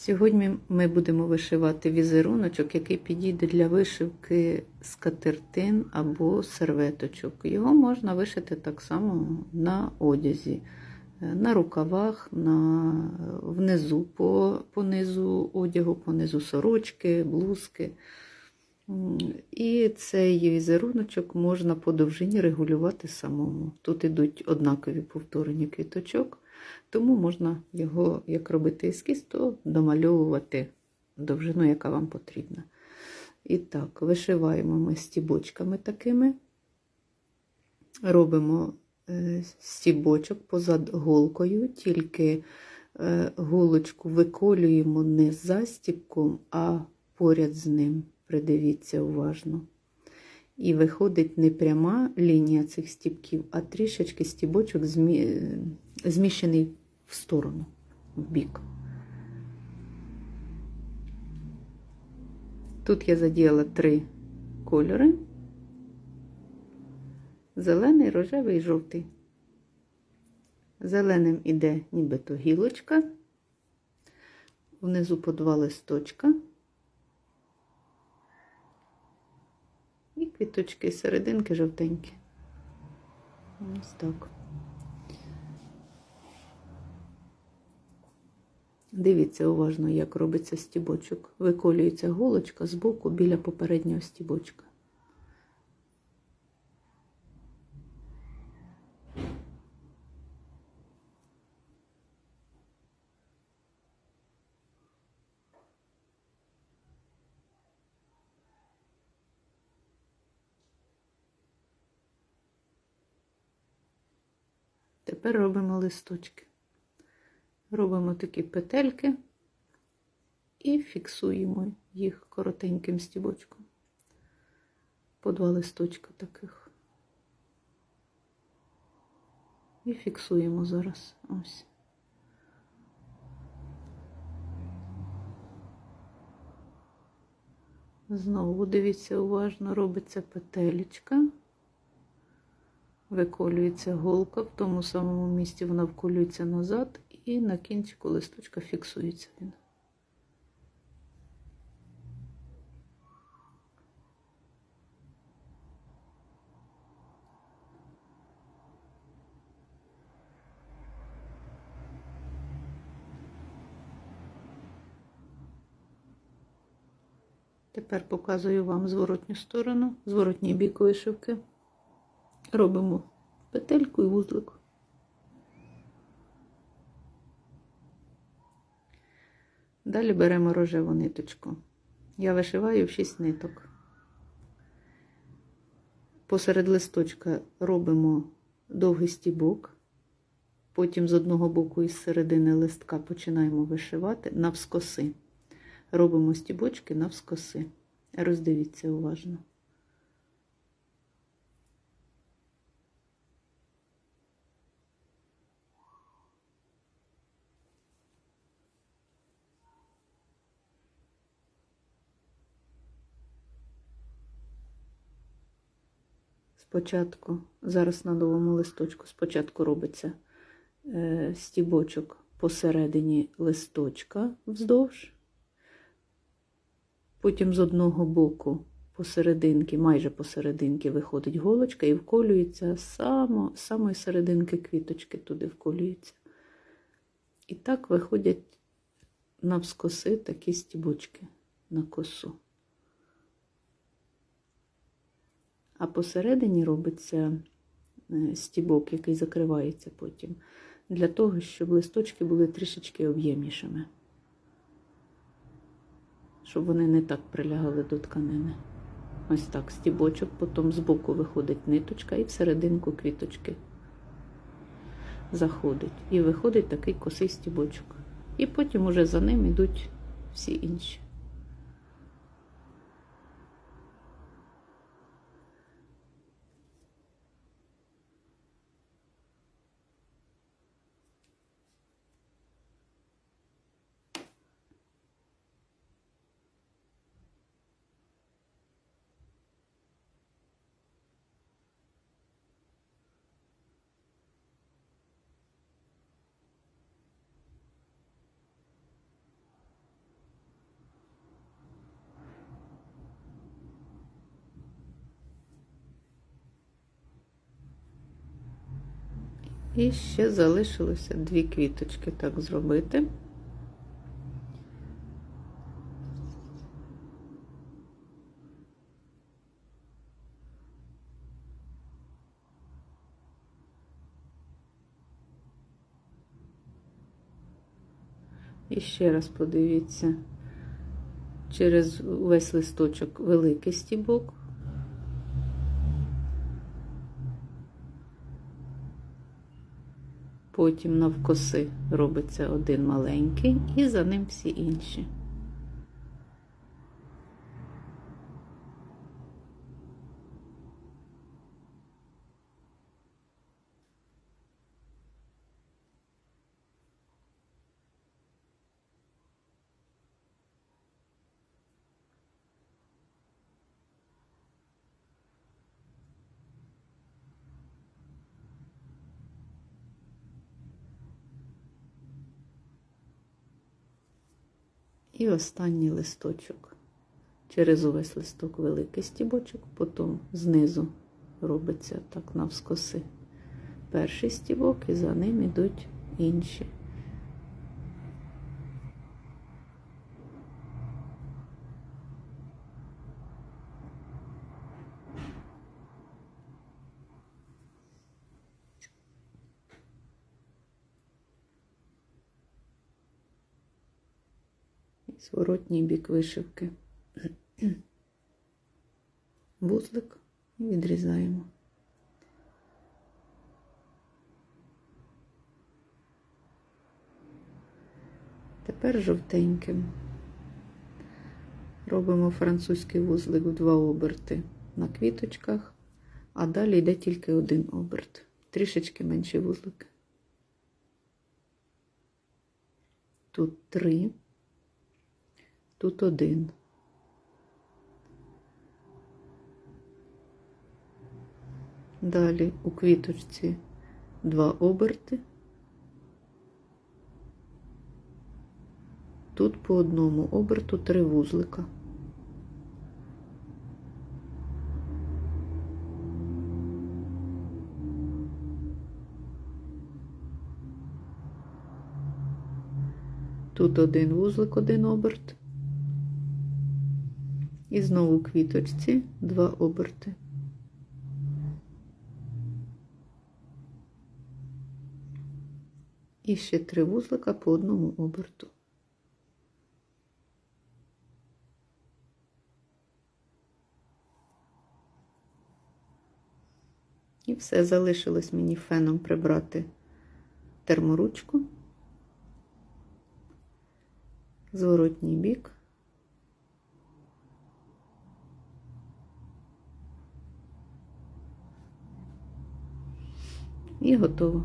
Сьогодні ми будемо вишивати візеруночок, який підійде для вишивки скатертин або серветочок. Його можна вишити так само на одязі, на рукавах, на, внизу, по, по низу одягу, по низу сорочки, блузки. І цей візеруночок можна по довжині регулювати самому. Тут ідуть однакові повторення квіточок. Тому можна його, як робити ескіз, то домальовувати довжину, яка вам потрібна. І так, вишиваємо ми стібочками такими, робимо е, стібочок позад голкою, тільки е, голочку виколюємо не за стібком, а поряд з ним. Придивіться уважно. І виходить не пряма лінія цих стібків, а трішечки стібочок змі... зміщений в сторону, в бік. Тут я задіяла три кольори: зелений, рожевий і жовтий. Зеленим іде нібито гілочка, внизу по два листочка. І квіточки серединки жовтенькі. Ось так. Дивіться уважно, як робиться стібочок. Виколюється голочка з боку біля попереднього стібочка. Тепер робимо листочки. Робимо такі петельки і фіксуємо їх коротеньким стібочком. По два листочка таких. І фіксуємо зараз ось. Знову дивіться, уважно робиться петелечка. Виколюється голка, в тому самому місці вона вколюється назад, і на кінчику листочка фіксується він. Тепер показую вам зворотню сторону, зворотній бік вишивки. Робимо петельку і вузлик. Далі беремо рожеву ниточку. Я вишиваю в 6 ниток. Посеред листочка робимо довгий стібок, потім з одного боку із середини листка починаємо вишивати навскоси. Робимо стібочки навскоси. Роздивіться уважно. Спочатку, зараз на новому листочку, спочатку робиться е, стібочок посередині листочка вздовж, потім з одного боку посерединки, майже посерединки виходить голочка і вколюється само, з самої серединки квіточки туди вколюється. І так виходять навскоси такі стібочки на косу. А посередині робиться е, стібок, який закривається потім, для того, щоб листочки були трішечки об'ємнішими, щоб вони не так прилягали до тканини. Ось так, стібочок, потім збоку виходить ниточка і всерединку квіточки заходить. І виходить такий косий стібочок. І потім уже за ним йдуть всі інші. І ще залишилося дві квіточки так зробити. І ще раз подивіться, через весь листочок великий стібок. Потім навкоси робиться один маленький, і за ним всі інші. І останній листочок. Через увесь листок великий стібочок, потім знизу робиться так навскоси. Перший стібок і за ним йдуть інші. Зворотній бік вишивки. Вузлик і відрізаємо. Тепер жовтеньким. Робимо французький вузлик в два оберти на квіточках, а далі йде тільки один оберт. Трішечки менший вузлик. Тут три. Тут один. Далі у квіточці два оберти. Тут по одному оберту три вузлика. Тут один вузлик, один оберт. І знову квіточці два оберти. І ще три вузлика по одному оберту. І все, залишилось мені феном прибрати терморучку, зворотній бік. І готово.